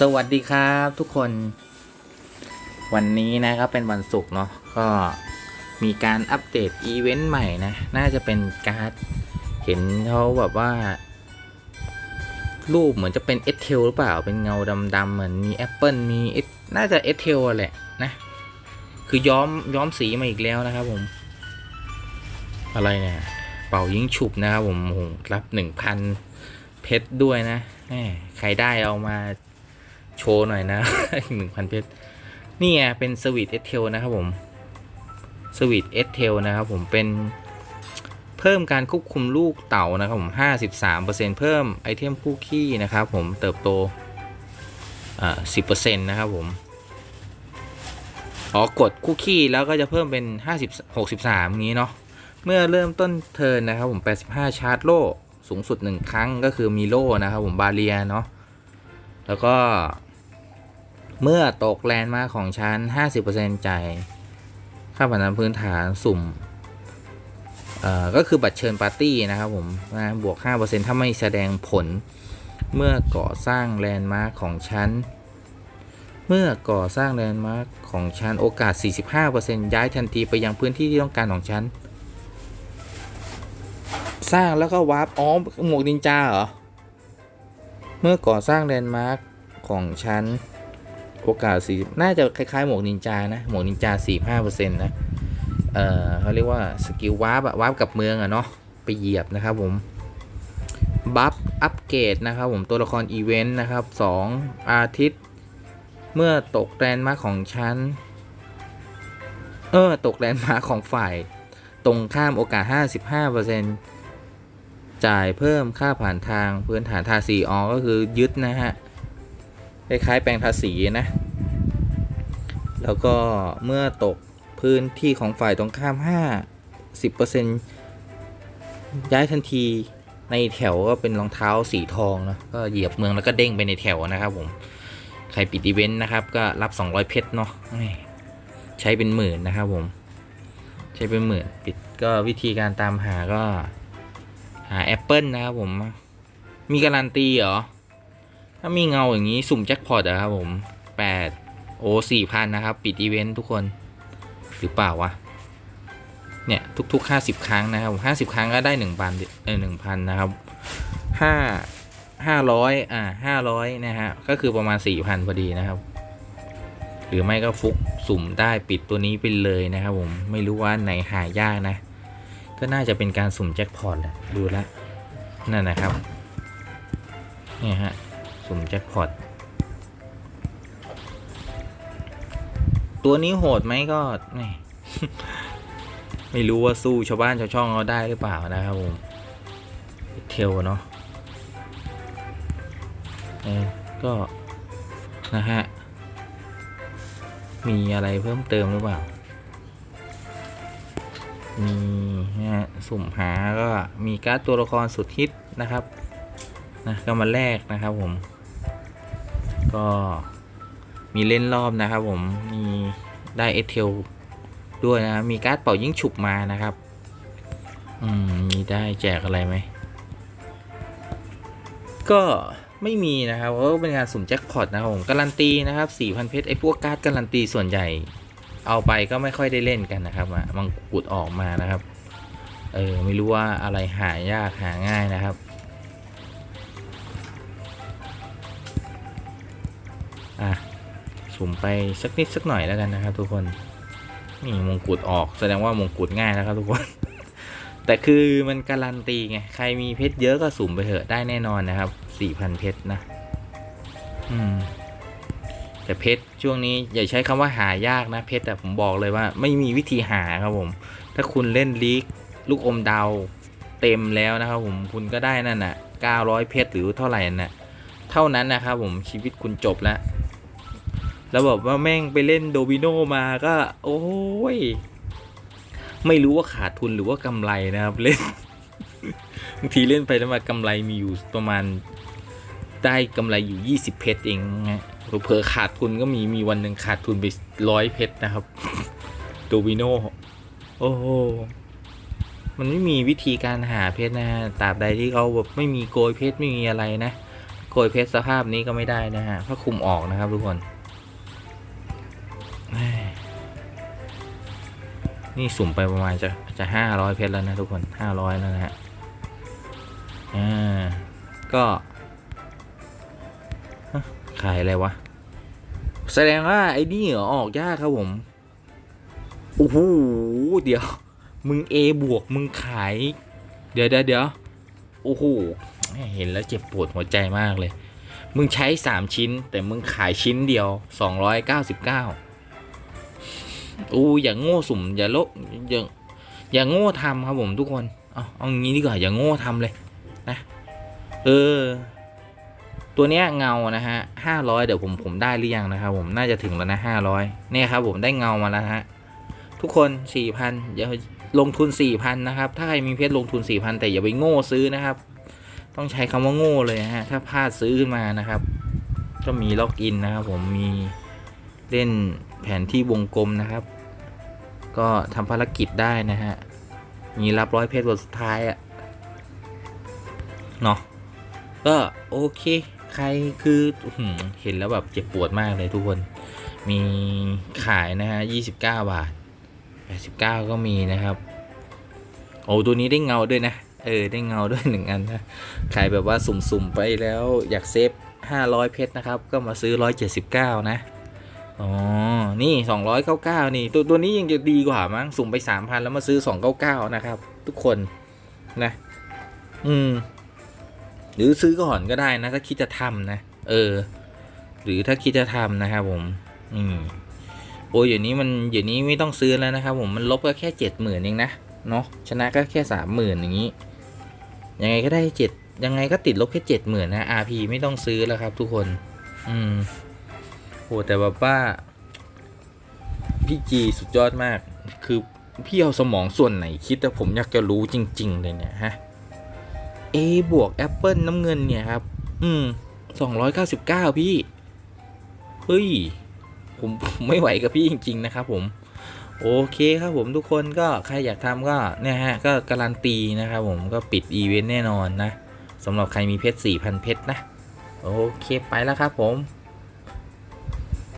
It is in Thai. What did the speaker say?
สวัสดีครับทุกคน วันนี้นะครับเป็นวันศุกร์เนาะก็มีการอัปเดตอีเวนต์ใหม่นะ น่าจะเป็นการ์ดเห็นเขาแบบว่า รูปเหมือนจะเป็นเอสเทลหรือเปล่าเป็นเงาดำๆเหมือนมีแอปเปิลมี S น่าจะเอสเทลแหละนะ คือย้อมย้อมสีมาอีกแล้วนะครับผม อะไรเนี่ย เป่ายิงฉุบนะครับผมรับหนึ่งพันเพชรด้วยนะ ใครได้เอามา โชว์หน่อยนะหนึ่งพันเพชรนี่ไงเป็นสวีทเอสเทลนะครับผมสวีทเอสเทลนะครับผมเป็นเพิ่มการควบคุมลูกเต่านะครับผม53%เพิ่มไอเทมคู่ขี้นะครับผมเติบโตอ่า10%นะครับผมอ๋อกดคู่ขี้แล้วก็จะเพิ่มเป็น 50 63อย่างนี้เนาะเมื่อเริ่มต้นเทิร์นนะครับผม85 ชาร์จโล่สูงสุด 1 ครั้งก็คือมีโล่นะครับผมบาเรียเนาะแล้วก็ เมื่อตกแลนด์มาของชั้น 50%จ่ายค่าผ่านทางพื้นฐานสุ่มเอ่อก็คือบัตรเชิญปาร์ตี้นะครับผมนะบวก 5%ถ้าไม่แสดงผล เมื่อก่อสร้างแลนด์มาร์คของชั้น เมื่อก่อสร้างแลนด์มาร์คของชั้นโอกาส 45%ย้ายทันทีไปยังพื้นที่ที่ต้องการของชั้น สร้างแล้วก็วาร์ปอ๋อหมวกนินจาเหรอ เมื่อก่อสร้างแลนด์มาร์คของชั้น โอกาสสี่น่าจะคล้ายๆ หมวกนินจานะ หมวกนินจาสี่ห้าเปอร์เซ็นต์นะ เอ่อเขาเรียกว่าสกิลวาร์ปอะวาร์ปกับเมืองอะเนาะ ไปเหยียบนะครับผม บัฟอัปเกรดนะครับผมตัวละครอีเวนต์นะครับสองอาทิตย์ เมื่อตกแลนมาของชั้น เออ ตกแลนมาของฝ่าย ตรงข้ามโอกาส 55%จ่ายเพิ่มค่าผ่านทางพื้นฐานทาสีออก็คือยึดนะฮะ คล้ายๆแปลงทาสีนะ แล้วก็เมื่อตกพื้นที่ของฝ่ายตรงข้าม 50%ย้ายทันทีในแถวก็เป็นรองเท้าสีทองนะก็เหยียบเมืองแล้วก็เด้งไปในแถวนะครับผม ใครปิดอีเวนต์นะครับ ก็รับ 200 เพชรเนาะใช้เป็นหมื่นนะครับผม ใช้เป็นหมื่นปิดก็วิธีการตามหาก็ หาแอปเปิลนะครับผม มีการันตีเหรอ ถ้ามีเงาอย่างนี้สุ่มแจ็คพอตอะครับผมแปดโอ้สี่พันนะครับ ปิดอีเวนต์ทุกคนหรือเปล่าวะเนี่ย ทุกๆห้าสิบครั้งนะครับห้าสิบครั้งก็ได้หนึ่งพันเออหนึ่งพันนะครับห้าห้าร้อยอ่าห้าร้อยนะฮะ ก็คือประมาณสี่พันพอดีนะครับ หรือไม่ก็ฟุกสุ่มได้ปิดตัวนี้ไปเลยนะครับผม ไม่รู้ว่าไหนหายากนะ ก็น่าจะเป็นการสุ่มแจ็คพอตแหละดูแลวนั่นนะครับ เนี่ยฮะ สุ่มแจ็คพอต ตัวนี้โหดไหมก็แหม่ไม่รู้ว่าสู้ชาวบ้านชาวช่องเขาได้หรือเปล่านะครับผมเทลเนาะเออก็นะฮะ มีอะไรเพิ่มเติมหรือเปล่า มีนะฮะสุ่มหาก็มีการ์ดตัวละครสุดฮิตนะครับนะก็มาแลกนะครับผม ก็มีเล่นรอบนะครับผมมีได้เอเทลด้วยนะมีการ์ดเป่ายิ่งฉุบมานะครับ อืมมีได้แจกอะไรไหม ก็ไม่มีนะครับเพราะเป็นงานสุ่มแจ็คพอตนะครับผมการันตีนะครับ4,000เพชรไอ้พวกการ์ดการันตีส่วนใหญ่ เอาไปก็ไม่ค่อยได้เล่นกันนะครับมังกุดออกมานะครับ เออไม่รู้ว่าอะไรหายากหาง่ายนะครับ อะสุ่มไปสักนิดสักหน่อยแล้วกันนะครับ ทุกคนนี่มงกุฎออกแสดงว่ามงกุฎง่ายนะครับทุกคน แต่คือมันการันตีไงใครมีเพชรเยอะก็สุ่มไปเถอะได้แน่นอนนะครับ4,000เพชรนะอืมแต่เพชรช่วงนี้อย่าใช้คำว่าหายากนะเพชรแต่ผมบอกเลยว่า ไม่มีวิธีหาครับผม ถ้าคุณเล่นลีกลูกอมดาวเต็มแล้วนะครับผมคุณก็ได้นั่นน่ะ900 เพชรหรือเท่าไหร่น่ะเท่านั้นนะครับผมชีวิตคุณจบแล้ว แล้วแบบว่าแม่งไปเล่นโดมิโนมาก็ โอ้ย ไม่รู้ว่าขาดทุนหรือว่ากำไรนะครับเล่นบางทีเล่นไปแล้วมากำไรมีอยู่ประมาณได้กำไรอยู่ 20 เพชรเองนะฮะเผลอขาดทุนก็มีมีวันหนึ่งขาดทุนไปร้อยเพชรนะครับโดมิโนโอ้โหมันไม่มีวิธีการหาเพชรนะฮะตราบใดที่เขาแบบไม่มีโกยเพชรไม่มีอะไรนะ โกยเพชรสภาพนี้ก็ไม่ได้นะฮะถ้าคุมออกนะครับทุกคน นี่สุ่มไปประมาณจะจะห้าร้อยเพชรแล้วนะทุกคนห้าร้อยแล้วนะฮะ อ่า ก็ขายอะไรวะ แสดงว่าไอ้นี่เหรอออกยากครับผม โอ้โห เดี๋ยว มึง A บวกมึงขาย เดี๋ยวเดี๋ยวเดี๋ยวโอ้โห เห็นแล้วเจ็บปวดหัวใจมากเลย มึงใช้ 3 ชิ้น แต่มึงขายชิ้นเดียว 299 อู้อย่าโง่สุ่มอย่าโลอย่าอย่าโง่ทำครับผมทุกคนเอาเอางี้ดีกว่าอย่าโง่ทำเลยนะเออตัวเนี้ยเงานะฮะห้าร้อยเดี๋ยวผมผมได้หรือยังนะครับผมน่าจะถึงแล้วนะห้าร้อยเนี่ยครับผมได้เงามาแล้วฮะทุกคนสี่พันอย่าลงทุนสี่พันนะครับ ถ้าใครมีเพชรลงทุนสี่พันแต่อย่าไปโง่ซื้อนะครับ ต้องใช้คำว่าโง่เลยฮะถ้าพลาดซื้อขึ้นมานะครับ ก็มีล็อกอินนะครับผมมีเล่น แผนที่วงกลมนะครับ ก็ทำภารกิจได้นะฮะมีรับร้อยเพชรวันสุดท้ายอะเนาะก็โอเค ใครคืออื้อหือเห็นแล้วแบบเจ็บปวดมากเลยทุกคน มีขายนะฮะยี่สิบเก้าบาทแปดสิบเก้าก็มีนะครับ โอ้ตัวนี้ได้เงาด้วยนะ เออ ได้เงาด้วยหนึ่งอันนะใครแบบว่าสุ่มๆไปแล้วอยากเซฟห้าร้อยเพชรนะครับ ก็มาซื้อร้อยเจ็ดสิบเก้านะ อ๋อ นี่สองร้อยเก้าเก้านี่ ตัวตัวนี้ยังจะดีกว่ามั้ง สุ่มไปสามพันแล้วมาซื้อสองเก้าเก้านะครับ ทุกคนนะ อืม หรือซื้อก่อนก็ได้นะ ถ้าคิดจะทำนะ เออ หรือถ้าคิดจะทำนะครับผม อืม โอ้ยเดี๋ยวนี้มันเดี๋ยวนี้ไม่ต้องซื้อแล้วนะครับผม มันลบก็แค่เจ็ดหมื่นเองนะ เนาะ ชนะก็แค่สามหมื่นอย่างนี้ ยังไงก็ได้เจ็ดยังไงก็ติดลบแค่เจ็ดหมื่นนะ RP ไม่ต้องซื้อแล้วครับ ทุกคน อืม โหแต่แบบว่าพี่จีสุดยอดมาก คือพี่เอาสมองส่วนไหนคิดแต่ผมอยากจะรู้จริง ๆ เลยเนี่ยฮะ A บวกแอปเปิลน้ำเงินเนี่ยครับ อืมสองร้อยเก้าสิบเก้าพี่ เฮ้ยผมผมไม่ไหวกับพี่จริง ๆ นะครับผม โอเคครับผมทุกคนก็ใครอยากทำก็เนี่ยฮะ ก็การันตีนะครับผมก็ปิดอีเวนต์แน่นอนนะสำหรับใครมีเพชร4,000 เพชรนะ โอเคไปแล้วครับผม